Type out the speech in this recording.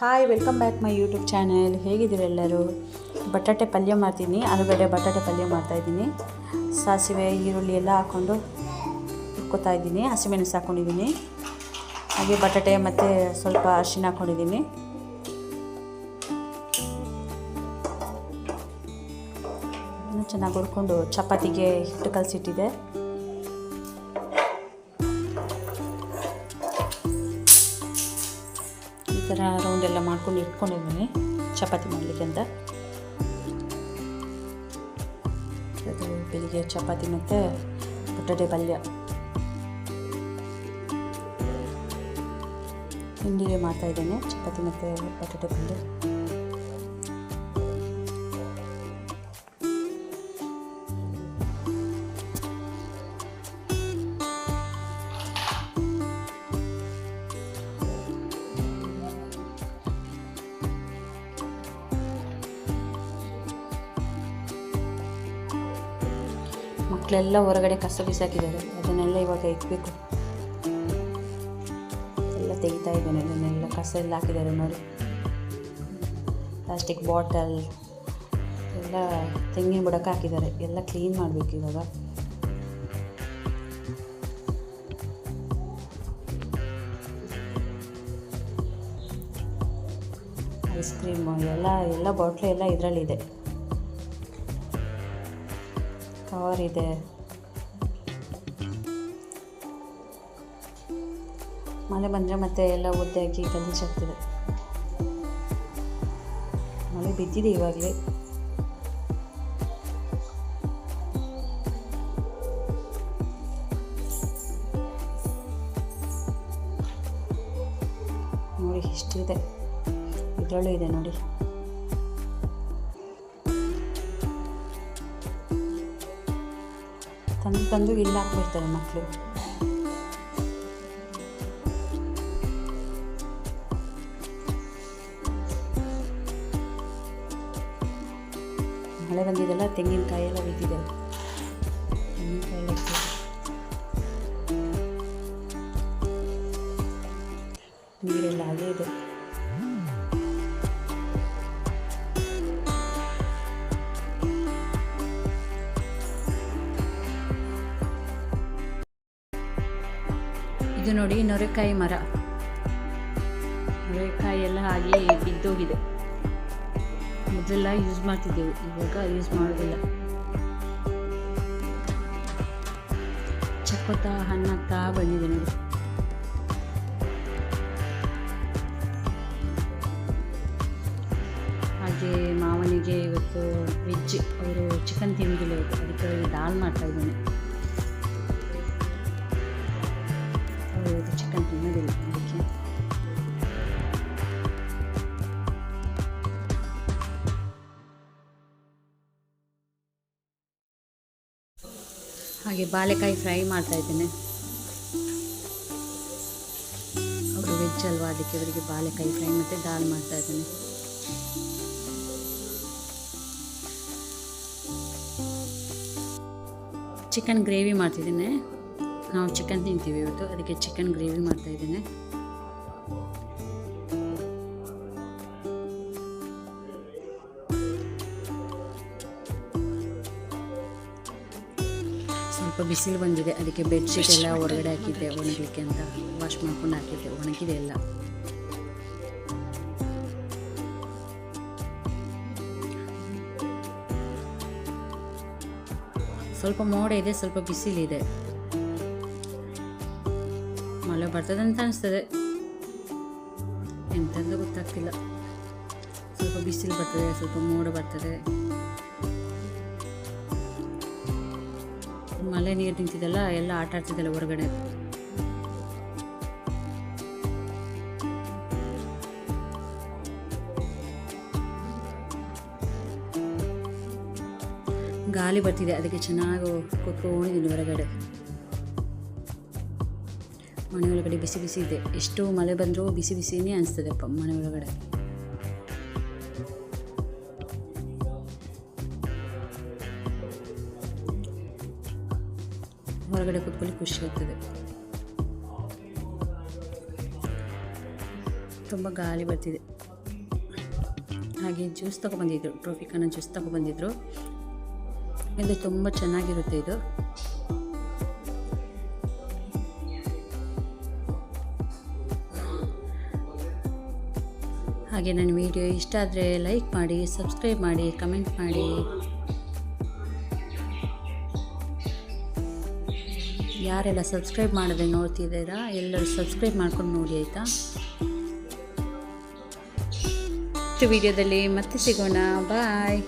Hi welcome back my YouTube channel ಹೇಗಿದ್ದೀರ ಎಲ್ಲರೂ? ಬಟಾಟೆ ಪಲ್ಯ ಮಾಡ್ತೀನಿ, ಆಲೂಗಡ್ಡೆ ಬಟಾಟೆ ಪಲ್ಯ ಮಾಡ್ತಾಯಿದ್ದೀನಿ ಸಾಸಿವೆ, ಈರುಳ್ಳಿ ಎಲ್ಲ ಹಾಕ್ಕೊಂಡು ಇಟ್ಕೊತಾ ಇದ್ದೀನಿ, ಹಸಿಮೆಣಸು ಹಾಕ್ಕೊಂಡಿದ್ದೀನಿ ಹಾಗೆ ಬಟಾಟೆ ಮತ್ತು ಸ್ವಲ್ಪ ಅರಿಶಿನ ಹಾಕ್ಕೊಂಡಿದ್ದೀನಿ ಚೆನ್ನಾಗಿ ಹುರ್ಕೊಂಡು ಚಪಾತಿಗೆ ಹಿಟ್ಟು ಕಲಸಿಟ್ಟಿದೆ ಇಟ್ಕೊಂಡಿದ್ದೀನಿ ಚಪಾತಿ ಮಾಡಲಿಕ್ಕೆ ಅಂತ. ಅದು ಬೆಳಿಗ್ಗೆ ಚಪಾತಿ ಮತ್ತು ಬಟಾಟೆ ಪಲ್ಯ. ತಿಂಡಿಗೆ ಮಾಡ್ತಾಯಿದ್ದೇನೆ ಚಪಾತಿ ಮತ್ತು ಬಟಾಟೆ ಪಲ್ಯ. ಮಕ್ಕಳೆಲ್ಲ ಹೊರಗಡೆ ಕಸ ಬಿಸಾಕಿದ್ದಾರೆ. ಅದನ್ನೆಲ್ಲ ಇವಾಗ ಇಕ್ಬೇಕು ಎಲ್ಲ ತೆಗಿತಾ ಇದ್ದೇನೆ ಅದನ್ನೆಲ್ಲ ಕಸ ಎಲ್ಲ ಹಾಕಿದ್ದಾರೆ ನೋಡಿ. ಪ್ಲಾಸ್ಟಿಕ್ ಬಾಟಲ್, ಎಲ್ಲ ತೆಂಗಿನ ಬುಡಕ್ಕೆ ಹಾಕಿದ್ದಾರೆ. ಎಲ್ಲ ಕ್ಲೀನ್ ಮಾಡಬೇಕು ಇವಾಗ. ಐಸ್ ಕ್ರೀಮು ಎಲ್ಲ ಎಲ್ಲ ಬಾಟ್ಲು ಎಲ್ಲ ಇದರಲ್ಲಿದೆ. ಕವರ್ ಇದೆ ಮಳೆ ಬಂದರೆ ಮತ್ತೆ ಎಲ್ಲ ಒದ್ದಾಗಿ ಗಲೀಜಾಗ್ತದೆ ಮಳೆ ಬಿದ್ದಿದೆ ಇವಾಗಲೇ. ನೋಡಿ ಇಷ್ಟಿದೆ ಇದರಲ್ಲೂ ಇದೆ ನೋಡಿ. ತಂದು ತಂದು ಇಲ್ಲಿ ಹಾಕ್ಬಿಡ್ತಾರೆ ಮಕ್ಕಳು ಮಳೆ ಬಂದಿದೆಲ್ಲ ತೆಂಗಿನಕಾಯಿ ಎಲ್ಲ ಬಿದ್ದಿದೆ. ತೆಂಗಿನಕಾಯಿ. ನೀರೆಲ್ಲ ಆಗೇ ಇದೆ. ಇದು ನೋಡಿ ನೊರೆಕಾಯಿ ಮರ. ನೊರೆಕಾಯಿ ಎಲ್ಲ ಹಾಗೆ ಬಿದ್ದೋಗಿದೆ. ಮೊದಲೆಲ್ಲ ಯೂಸ್ ಮಾಡ್ತಿದ್ದೆವು, ಇವಾಗ ಯೂಸ್ ಮಾಡೋದಿಲ್ಲ. ಚಕ್ಕೋತ ಹಣ್ಣಾಗ್ತಾ ಬಂದಿದೆ ನೋಡಿ. ಹಾಗೆ ಮಾವನಿಗೆ ಇವತ್ತು ವೆಜ್ ಅವರು ಚಿಕನ್ ತಿಂದಿಲ್ಲ ಅದಕ್ಕೆ ದಾಲ್ ಮಾಡ್ತಾ ಇದ್ದೇನೆ. ಹಾಗೆ ಬಾಳೆಕಾಯಿ ಫ್ರೈ ಮಾಡ್ತಾ ಇದ್ದೇನೆ. ಅವರು ವೆಜ್ ಅಲ್ವಾ, ಅದಕ್ಕೆ ಅವರಿಗೆ ಬಾಳೆಕಾಯಿ ಫ್ರೈ ಮತ್ತು ದಾಲ್ ಮಾಡ್ತಾ ಇದ್ದೇನೆ. ಚಿಕನ್ ಗ್ರೇವಿ ಮಾಡ್ತಿದ್ದೇನೆ. ನಾವು ಚಿಕನ್ ತಿಂತೀವಿ ಇವತ್ತು, ಅದಕ್ಕೆ ಚಿಕನ್ ಗ್ರೇವಿ ಮಾಡ್ತಾ ಸ್ವಲ್ಪ ಬಿಸಿಲು ಬಂದಿದೆ ಅದಕ್ಕೆ ಬೆಡ್ಶೀಟ್ ಎಲ್ಲ ಹೊರಗಡೆ ಹಾಕಿದ್ದೆ ಒಣಗಲಿಕ್ಕೆ ಅಂತ. ವಾಶ್ ಮಾಡ್ಕೊಂಡು ಹಾಕಿದ್ದೆ ಒಣಗಿದೆ ಎಲ್ಲ. ಸ್ವಲ್ಪ ಮೋಡ ಇದೆ ಸ್ವಲ್ಪ ಬಿಸಿಲಿದೆ ಮಳೆ ಬರ್ತದೆ ಅಂತ ಅನಿಸ್ತದೆ. ಎಂತಂದು ಗೊತ್ತಾಗ್ತಿಲ್ಲ. ಸ್ವಲ್ಪ ಬಿಸಿಲು ಬರ್ತದೆ ಸ್ವಲ್ಪ ಮೋಡ ಬರ್ತದೆ. ಮಳೆ ನೀರು ನಿಂತಿದ್ದೆಲ್ಲ ಎಲ್ಲ ಆಟ ಆಡ್ತಿದ್ದಲ್ಲ ಹೊರಗಡೆ. ಗಾಳಿ ಬರ್ತಿದೆ, ಅದಕ್ಕೆ ಚೆನ್ನಾಗಿ ಕುತ್ಕೊಂಡಿದ್ದೀನಿ ಹೊರಗಡೆ. ಮನೆ ಒಳಗಡೆ ಬಿಸಿ ಬಿಸಿ ಇದೆ. ಎಷ್ಟು ಮಳೆ ಬಂದರೂ ಬಿಸಿ ಬಿಸಿನೇ ಅನಿಸ್ತದೆ ಮನೆ ಒಳಗಡೆ. ಹೊರಗಡೆ ಕೂತ್ಕೊಳ್ಳಿ ಖುಷಿ ಆಗ್ತದೆ. ತುಂಬ ಗಾಳಿ ಬರ್ತಿದೆ. ಹಾಗೆ ಜ್ಯೂಸ್ ತೊಗೊಬಂದಿದ್ರು ಟ್ರೋಫಿಕನ ಜ್ಯೂಸ್ ತೊಗೊಬಂದಿದ್ರು. ಇದು ತುಂಬ ಚೆನ್ನಾಗಿರುತ್ತೆ ಇದು. ಹಾಗೆ ನನ್ನ ವಿಡಿಯೋ ಇಷ್ಟ ಆದರೆ ಲೈಕ್ ಮಾಡಿ, ಸಬ್ಸ್ಕ್ರೈಬ್ ಮಾಡಿ, ಕಮೆಂಟ್ ಮಾಡಿ. ಯಾರೆಲ್ಲ ಸಬ್ಸ್ಕ್ರೈಬ್ ಮಾಡದೆ ನೋಡ್ತಿದ್ದೀರಾ ಎಲ್ಲರೂ ಸಬ್ಸ್ಕ್ರೈಬ್ ಮಾಡ್ಕೊಂಡು ನೋಡಿ ಆಯಿತಾ? ವಿಡಿಯೋದಲ್ಲಿ ಮತ್ತೆ ಸಿಗೋಣ. ಬಾಯ್.